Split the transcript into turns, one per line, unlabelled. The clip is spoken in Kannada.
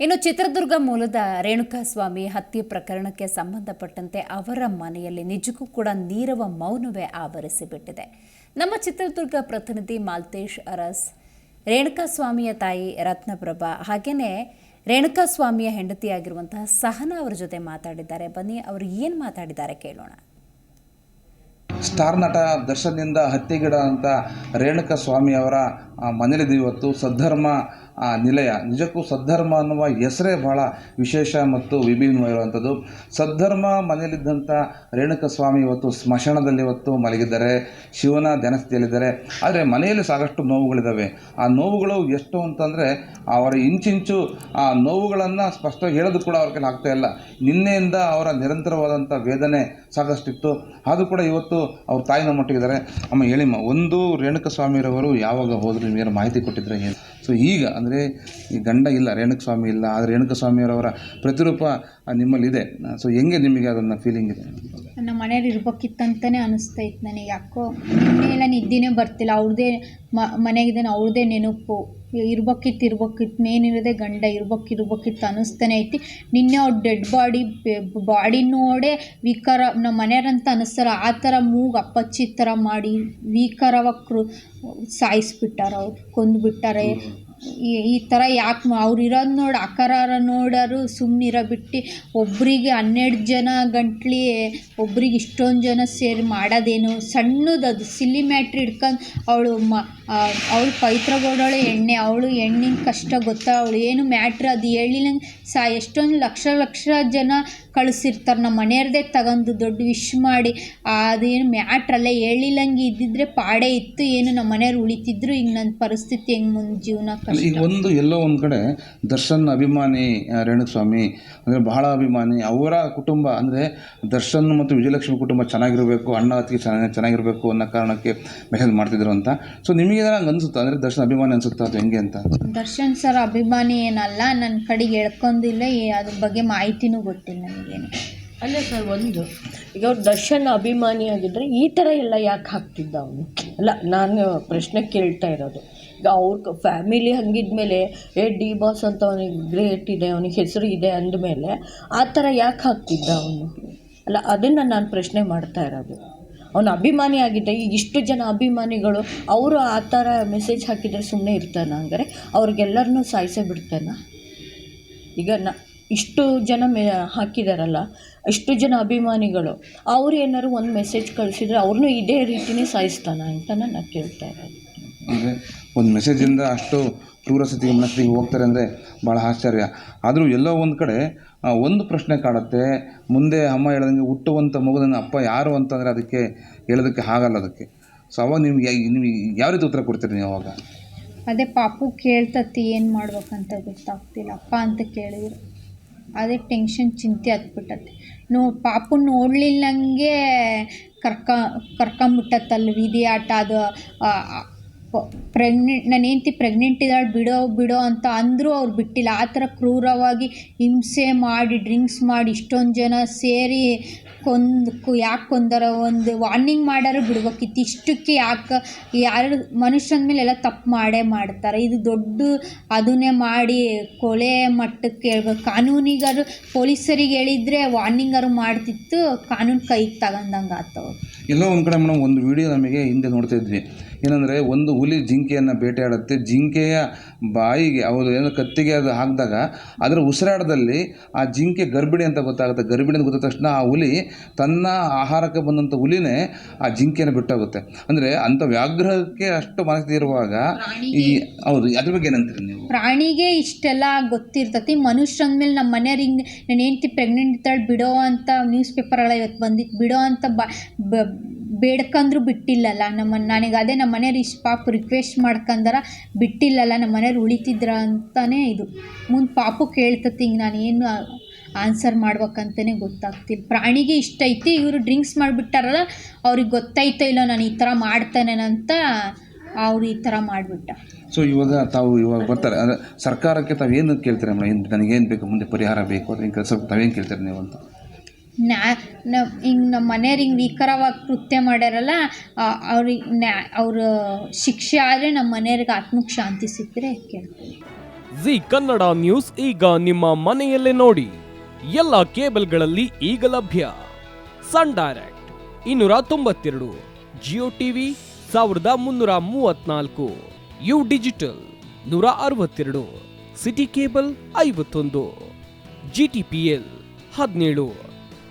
ಇನ್ನು ಚಿತ್ರದುರ್ಗ ಮೂಲದ ರೇಣುಕಾಸ್ವಾಮಿ ಹತ್ಯೆ ಪ್ರಕರಣಕ್ಕೆ ಸಂಬಂಧಪಟ್ಟಂತೆ ಅವರ ಮನೆಯಲ್ಲಿ ನಿಜಕ್ಕೂ ಕೂಡ ನೀರವ ಮೌನವೇ ಆವರಿಸಿಬಿಟ್ಟಿದೆ. ನಮ್ಮ ಚಿತ್ರದುರ್ಗ ಪ್ರತಿನಿಧಿ ಮಾಲ್ತೇಶ್ ಅರಸ್ ರೇಣುಕಾಸ್ವಾಮಿಯ ತಾಯಿ ರತ್ನಪ್ರಭಾ ಹಾಗೆಯೇ ರೇಣುಕಾಸ್ವಾಮಿಯ ಹೆಂಡತಿಯಾಗಿರುವಂತಹ ಸಹನಾ ಅವರ ಜೊತೆ ಮಾತಾಡಿದ್ದಾರೆ. ಬನ್ನಿ ಅವರು ಏನು ಮಾತಾಡಿದ್ದಾರೆ ಕೇಳೋಣ.
ಸ್ಟಾರ್ ನಟ ದರ್ಶನ್ನಿಂದ ಅಂತ ರೇಣುಕ ಸ್ವಾಮಿ ಅವರ ಆ, ಮನೇಲಿದ್ದೀವಿ ಇವತ್ತು. ಸದ್ಧರ್ಮ ಆ, ನಿಲಯ. ನಿಜಕ್ಕೂ ಸದ್ಧರ್ಮ ಅನ್ನುವ ಹೆಸರೇ ಬಹಳ ವಿಶೇಷ ಮತ್ತು ವಿಭಿನ್ನವಾಗಿರುವಂಥದ್ದು ಸದ್ಧರ್ಮ ಮನೆಯಲ್ಲಿದ್ದಂಥ ರೇಣುಕ ಸ್ವಾಮಿ ಇವತ್ತು ಸ್ಮಶಾನದಲ್ಲಿ ಇವತ್ತು ಮಲಗಿದ್ದಾರೆ. ಶಿವನ ಧ್ಯಾನಸ್ಥಿಯಲ್ಲಿದ್ದಾರೆ. ಆದರೆ ಮನೆಯಲ್ಲಿ ಸಾಕಷ್ಟು ನೋವುಗಳಿದ್ದಾವೆ ಆ ನೋವುಗಳು ಎಷ್ಟು ಅಂತಂದರೆ ಅವರ ಇಂಚಿಂಚು ಆ ನೋವುಗಳನ್ನು ಸ್ಪಷ್ಟವಾಗಿ ಹೇಳೋದು ಕೂಡ ಅವ್ರ ಕೈಲಿ ಇಲ್ಲ. ನಿನ್ನೆಯಿಂದ ಅವರ ನಿರಂತರವಾದಂಥ ವೇದನೆ ಸಾಕಷ್ಟಿತ್ತು. ಅದು ಕೂಡ ಇವತ್ತು ಅವ್ರ ತಾಯಿನ ಮಟ್ಟಿಗಿದ್ದಾರೆ. ಅಮ್ಮ ಹೇಳಿಮ್ಮ ಒಂದು ರೇಣುಕ ಸ್ವಾಮಿರವರು ಯಾವಾಗ ಹೋದರೂ ನಿಮಗೆ ಮಾಹಿತಿ ಕೊಟ್ಟಿದ್ರೆ ಏನು? ಸೊ ಈಗ ಅಂದರೆ ಈ ಗಂಡ ಇಲ್ಲ ರೇಣುಕ ಸ್ವಾಮಿ ಇಲ್ಲ, ಆದರೆ ರೇಣುಕ ಸ್ವಾಮಿಯವರವರ ಪ್ರತಿರೂಪ ನಿಮ್ಮಲ್ಲಿದೆ. ಸೊ ಹೆಂಗೆ ನಿಮಗೆ ಅದನ್ನು ಫೀಲಿಂಗ್ ಇದೆ?
ನಮ್ಮ ಮನೇಲಿ ಅನಿಸ್ತಾ ಇತ್ತು ನನಗೆ. ಯಾಕೋ, ಎಲ್ಲ ನಿದ್ದೆನೇ ಬರ್ತಿಲ್ಲ. ಅವ್ರದ್ದೇ ಮ ಮನೆಗಿದ್ದಾನೆ ಅವ್ರದ್ದೇ ನೆನಪು. ಇರ್ಬೇಕಿತ್ತು ಇರ್ಬೇಕಿತ್ತು. ಮೇನ್ ಇರೋದೇ ಗಂಡ ಇರ್ಬೇಕು ಇರ್ಬೇಕಿತ್ತು ಅನ್ನಿಸ್ತಾನೆ ಐತಿ. ನಿನ್ನೆ ಅವ್ರ ಡೆಡ್ ಬಾಡಿ ಬಾಡಿ ನೋಡೇ ವಿಕಾರ, ನಮ್ಮ ಮನೆಯವ್ರಂತ ಅನ್ನಿಸ್ತಾರ. ಆ ಥರ ಮೂಗು ಅಪ್ಪಚ್ಚಿ ಥರ ಮಾಡಿ ವೀಕರವಕ್ರು ಕ್ರು ಸಾಯಿಸ್ಬಿಟ್ಟಾರ ಅವ್ರು, ಕೊಂದುಬಿಟ್ಟಾರೆ. ಈ ಈ ಥರ ಯಾಕೆ ಅವ್ರು ಇರೋದು ನೋಡಿ ಅಕರಾರ ನೋಡೋರು ಸುಮ್ಮನಿರೋ ಬಿಟ್ಟು ಒಬ್ಬರಿಗೆ ಹನ್ನೆರಡು ಜನ ಗಂಟ್ಲಿ ಒಬ್ರಿಗೆ ಇಷ್ಟೊಂದು ಜನ ಸೇರಿ ಮಾಡೋದೇನು ಸಣ್ಣದು ಅದು ಸಿಲ್ಲಿ ಮ್ಯಾಟ್ರ್ ಹಿಡ್ಕೊಂಡು ಅವಳು ಮ ಅವಳು ಪವಿತ್ರಗೌಡವಳು ಎಣ್ಣೆ, ಅವಳು ಎಣ್ಣಿನ ಕಷ್ಟ ಗೊತ್ತಾ, ಅವಳು ಏನು ಮ್ಯಾಟ್ರ್ ಅದು ಹೇಳಿಲ್ಲಂಗೆ ಸಾ ಎಷ್ಟೊಂದು ಲಕ್ಷ ಲಕ್ಷ ಜನ ಕಳಿಸಿರ್ತಾರೆ ನಮ್ಮ ಮನೆಯವ್ರದೇ ತಗೊಂಡು ದೊಡ್ಡ ವಿಶ್ ಮಾಡಿ. ಅದೇನು ಮ್ಯಾಟ್ರಲ್ಲೇ ಹೇಳಿಲ್ಲಂಗೆ ಇದ್ದಿದ್ರೆ ಪಾಡೇ ಇತ್ತು, ಏನು ನಮ್ಮ ಮನೆಯವ್ರು ಉಳಿತಿದ್ರು ಈಗ ನನ್ನ ಪರಿಸ್ಥಿತಿ ಹೆಂಗೆ ಮುಂದೆ ಜೀವನ
ಈಗ ಒಂದು ಎಲ್ಲೋ ಒಂದು ಕಡೆ ದರ್ಶನ್ ಅಭಿಮಾನಿ ರೇಣುಸ್ವಾಮಿ ಸ್ವಾಮಿ ಅಂದರೆ ಬಹಳ ಅಭಿಮಾನಿ ಅವರ ಕುಟುಂಬ ಅಂದರೆ ದರ್ಶನ್ ಮತ್ತು ವಿಜಯಲಕ್ಷ್ಮಿ ಕುಟುಂಬ ಚೆನ್ನಾಗಿರಬೇಕು ಅಣ್ಣ ಅತ್ತಿಗೆ ಚೆನ್ನಾಗಿ ಚೆನ್ನಾಗಿರಬೇಕು ಅನ್ನೋ ಕಾರಣಕ್ಕೆ ಮೆಸೇಜ್ ಮಾಡ್ತಿದ್ರು ಅಂತ. ಸೊ ನಿಮಗೆ ಹಂಗೆ ಅನಿಸುತ್ತಾ? ಅಂದರೆ ದರ್ಶನ್ ಅಭಿಮಾನಿ ಅನಿಸುತ್ತಾ ಅದು ಹೆಂಗೆ ಅಂತ?
ದರ್ಶನ್ ಸರ್ ಅಭಿಮಾನಿ ಏನಲ್ಲ ನನ್ನ ಕಡೆಗೆ ಹೇಳ್ಕೊಂಡಿಲ್ಲ ಏ- ಅದ್ರ ಬಗ್ಗೆ ಮಾಹಿತಿನೂ ಗೊತ್ತಿಲ್ಲ ನನಗೇನು.
ಅಲ್ಲ ಸರ್ ಒಂದು ಈಗ ಅವ್ರು ದರ್ಶನ್ ಅಭಿಮಾನಿಯಾಗಿದ್ದರೆ ಈ ಥರ ಎಲ್ಲ ಯಾಕೆ ಹಾಕ್ತಿದ್ದ ಅವನು? ಅಲ್ಲ ನಾನು ಪ್ರಶ್ನೆ ಕೇಳ್ತಾ ಇರೋದು. ಅವ್ರ ಫ್ಯಾಮಿಲಿ ಹಂಗಿದ್ಮೇಲೆ, ಏ, ಡಿ ಬಾಸ್ ಅಂತ ಅವನಿಗೆ ಗ್ರೇಟ್ ಇದೆ, ಅವನಿಗೆ ಹೆಸರು ಇದೆ ಅಂದಮೇಲೆ, ಆ ಥರ ಯಾಕೆ ಹಾಕ್ತಿದ್ದ ಅವನು? ಅಲ್ಲ, ಅದನ್ನು ನಾನು ಪ್ರಶ್ನೆ ಮಾಡ್ತಾ ಇರೋದು. ಅವನು ಅಭಿಮಾನಿ ಆಗಿದ್ದ, ಈಗ ಇಷ್ಟು ಜನ ಅಭಿಮಾನಿಗಳು, ಅವರು ಆ ಥರ ಮೆಸೇಜ್ ಹಾಕಿದರೆ ಸುಮ್ಮನೆ ಇರ್ತಾನೆ ಹಂಗಾರೆ? ಅವ್ರಿಗೆಲ್ಲರನ್ನೂ ಸಾಯಿಸೇ ಬಿಡ್ತಾನೆ? ಈಗ ನ, ಇಷ್ಟು ಜನ ಮೆ, ಹಾಕಿದಾರಲ್ಲ, ಇಷ್ಟು ಜನ ಅಭಿಮಾನಿಗಳು, ಅವ್ರು ಏನಾದ್ರು ಒಂದು ಮೆಸೇಜ್ ಕಳಿಸಿದ್ರೆ ಅವ್ರನ್ನೂ ಇದೇ ರೀತಿನೇ ಸಾಯಿಸ್ತಾನ ಅಂತ ನಾನು ಕೇಳ್ತಾ ಇರೋದು.
ಅಂದರೆ ಒಂದು ಮೆಸೇಜಿಂದ ಅಷ್ಟು ಕ್ರೂರ ಮನಸ್ಥಿತಿಗೆ ಹೋಗ್ತಾರೆ ಅಂದರೆ ಭಾಳ ಆಶ್ಚರ್ಯ. ಆದರೂ ಎಲ್ಲೋ ಒಂದು ಕಡೆ ಒಂದು ಪ್ರಶ್ನೆ ಕಾಡುತ್ತೆ. ಮುಂದೆ ಅಮ್ಮ ಹೇಳ್ದಂಗೆ ಹುಟ್ಟುವಂಥ ಮಗುದನ್ನು ಅಪ್ಪ ಯಾರು ಅಂತಂದರೆ ಅದಕ್ಕೆ ಹೇಳೋದಕ್ಕೆ ಆಗಲ್ಲ ಅದಕ್ಕೆ. ಸೊ ಅವಾಗ ನಿಮ್ಗೆ ನಿಮಗೆ ಯಾವ ರೀತಿ ಉತ್ತರ ಕೊಡ್ತೀರಿ ನೀವು ಅವಾಗ?
ಅದೇ ಪಾಪು ಕೇಳ್ತತಿ, ಏನು ಮಾಡ್ಬೇಕಂತ ಗೊತ್ತಾಗ್ತಿಲ್ಲ. ಅಪ್ಪ ಅಂತ ಕೇಳಿದ್ರು. ಅದೇ ಟೆನ್ಷನ್ ಚಿಂತೆ ಹತ್ಬಿಟ್ಟತ್ತೆ ನೋ, ಪಾಪು ನೋಡ್ಲಿಲ್ಲಂಗೆ ಕರ್ಕ ಕರ್ಕೊಂಬಿಟ್ಟತ್ತಲ್ಲ ವಿಧಿ ಆಟ ಅದು ಪ್ರೆಗ್ನೆಂಟ್ ನನ್ನ ಹೆಂಡ್ತಿ ಪ್ರೆಗ್ನೆಂಟ್ ಇದ್ದಾಳೆ, ಬಿಡೋ ಬಿಡೋ ಅಂತ ಅಂದರೂ ಅವ್ರು ಬಿಟ್ಟಿಲ್ಲ. ಆ ಥರ ಕ್ರೂರವಾಗಿ ಹಿಂಸೆ ಮಾಡಿ ಡ್ರಿಂಕ್ಸ್ ಮಾಡಿ ಇಷ್ಟೊಂದು ಜನ ಸೇರಿ ಕೊಂದು ಯಾಕೆ ಕೊಂದರ? ಒಂದು ವಾರ್ನಿಂಗ್ ಮಾಡಾರು ಬಿಡ್ಬೇಕಿತ್ತು. ಇಷ್ಟಕ್ಕೆ ಯಾಕೆ, ಯಾರು, ಮನುಷ್ಯನ ಮೇಲೆ ಎಲ್ಲ ತಪ್ಪು ಮಾಡೇ ಮಾಡ್ತಾರೆ. ಇದು ದೊಡ್ಡ ಅದನ್ನೇ ಮಾಡಿ ಕೊಲೆ ಮಟ್ಟಕ್ಕೆ ಹೇಳ್ಬೇಕು. ಕಾನೂನಿಗಾರು ಪೊಲೀಸರಿಗೆ ಹೇಳಿದರೆ ವಾರ್ನಿಂಗಾರು ಮಾಡ್ತಿತ್ತು. ಕಾನೂನು ಕೈಗೆ ತಗೊಂಡಂಗೆ ಆತವ
ಎಲ್ಲೋ ಒಂದು ಕಡೆ ಮೇಡಮ್ ಒಂದು ವಿಡಿಯೋ ನಮಗೆ ಹಿಂದೆ ನೋಡ್ತಾ ಇದ್ವಿ. ಏನಂದರೆ ಒಂದು ಹುಲಿ ಜಿಂಕೆಯನ್ನು ಬೇಟೆಯಾಡುತ್ತೆ. ಜಿಂಕೆಯ ಬಾಯಿಗೆ ಅವರು ಏನೋ ಕತ್ತಿಗೆ ಅದು ಹಾಕಿದಾಗ ಅದರ ಉಸಿರಾಟದಲ್ಲಿ ಆ ಜಿಂಕೆ ಗರ್ಭಿಣಿ ಅಂತ ಗೊತ್ತಾಗುತ್ತೆ. ಗರ್ಭಿಣಿ ಅಂತ ಗೊತ್ತಾದ ತಕ್ಷಣ ಆ ಹುಲಿ ತನ್ನ ಆಹಾರಕ್ಕೆ ಬಂದಂಥ ಹುಲಿನೇ ಆ ಜಿಂಕೆಯನ್ನು ಬಿಟ್ಟೋಗುತ್ತೆ. ಅಂದರೆ ಅಂಥ ವ್ಯಾಘ್ರಹಕ್ಕೆ ಅಷ್ಟು ಮನಸ್ಥಿತಿ ಇರುವಾಗ ಈ ಹೌದು ಅದ್ರ ಬಗ್ಗೆ ಏನಂತೀರಿ ನೀವು?
ಪ್ರಾಣಿಗೆ ಇಷ್ಟೆಲ್ಲ ಗೊತ್ತಿರ್ತತಿ. ಮನುಷ್ಯ ಅಂದಮೇಲೆ ನಮ್ಮ ಮನೆಯವ್ರು ಹಿಂಗೆ ನಾನು ಹೆಂಡ್ತಿ ಪ್ರೆಗ್ನೆಂಟ್ ಇದ್ದಾಳೆ ಬಿಡೋ ಅಂತ ನ್ಯೂಸ್ ಪೇಪರ್ಗಳ ಇವತ್ತು ಬಂದಿತ್ತು ಬಿಡೋ ಅಂತ ಬ- ಬೇಡ್ಕಂದ್ರು ಬಿಟ್ಟಿಲ್ಲಲ್ಲ. ನಮ್ಮ ನನಗೆ ಅದೇ ನಮ್ಮ ಮನೆಯವ್ರು ಇಷ್ಟು ಪಾಪ ರಿಕ್ವೆಸ್ಟ್ ಮಾಡ್ಕಂದಾರ ಬಿಟ್ಟಿಲ್ಲಲ್ಲ, ನಮ್ಮ ಮನೆಯವ್ರು ಉಳಿತಿದ್ರ ಅಂತಲೇ ಇದು. ಮುಂದೆ ಪಾಪು ಕೇಳ್ತತಿ, ಹಿಂಗೆ ನಾನು ಏನು ಆನ್ಸರ್ ಮಾಡ್ಬೇಕಂತಲೇ ಗೊತ್ತಾಗ್ತಿಲ್ಲ ಪ್ರಾಣಿಗೆ ಇಷ್ಟ ಐತಿ, ಇವರು ಡ್ರಿಂಕ್ಸ್ ಮಾಡಿಬಿಟ್ಟಾರಲ್ಲ, ಅವ್ರಿಗೆ ಗೊತ್ತಾಯ್ತೋ ಇಲ್ಲೋ ನಾನು ಈ ಥರ ಮಾಡ್ತಾನೇನಂತ ಅವ್ರು ಈ ಥರ ಮಾಡಿಬಿಟ್ಟ.
ಸೊ ಇವಾಗ ತಾವು ಇವಾಗ ಬರ್ತಾರೆ. ಅಂದರೆ ಸರ್ಕಾರಕ್ಕೆ ತಾವು ಏನು ಕೇಳ್ತೀರಾ ಮೇಡಮ್ ಏನು ನನಗೇನು ಬೇಕು? ಮುಂದೆ ಪರಿಹಾರ ಬೇಕು ಅದ್ರ ಕೆಲಸ ತಾವೇನು ಕೇಳ್ತೀರಿ ನೀವು ಅಂತ?
ನ್ಯಾ ನಮ್ಮ ಹಿಂಗೆ ನಮ್ಮ ಮನೆಯವ್ರು ಹಿಂಗೆ ವಿಕಾರವಾಗಿ ಕೃತ್ಯ ಮಾಡ್ಯಾರಲ್ಲ ಅವ್ರಿಗೆ ನ್ಯಾ, ಅವ್ರ ಶಿಕ್ಷೆ ಆದರೆ ನಮ್ಮ ಮನೆಯವ್ರಿಗೆ ಆತ್ಮಕ್ಕೆ ಶಾಂತಿ ಸಿಕ್ಕರೆ ಕೇಳ್ತೀವಿ
ಜಿ ಕನ್ನಡ ನ್ಯೂಸ್ ಈಗ ನಿಮ್ಮ ಮನೆಯಲ್ಲೇ ನೋಡಿ. ಎಲ್ಲ ಕೇಬಲ್ಗಳಲ್ಲಿ ಈಗ ಲಭ್ಯ. ಸನ್ ಡೈರೆಕ್ಟ್ ಇನ್ನೂರ ತೊಂಬತ್ತೆರಡು, ಜಿಯೋ ಟಿವಿ ಸಾವಿರದ ಮುನ್ನೂರ ಮೂವತ್ನಾಲ್ಕು ಯು ಡಿಜಿಟಲ್ ನೂರ ಅರವತ್ತೆರಡು, ಸಿಟಿ ಕೇಬಲ್ ಐವತ್ತೊಂದು, ಜಿ ಟಿ ಪಿ ಎಲ್ ಹದಿನೇಳು.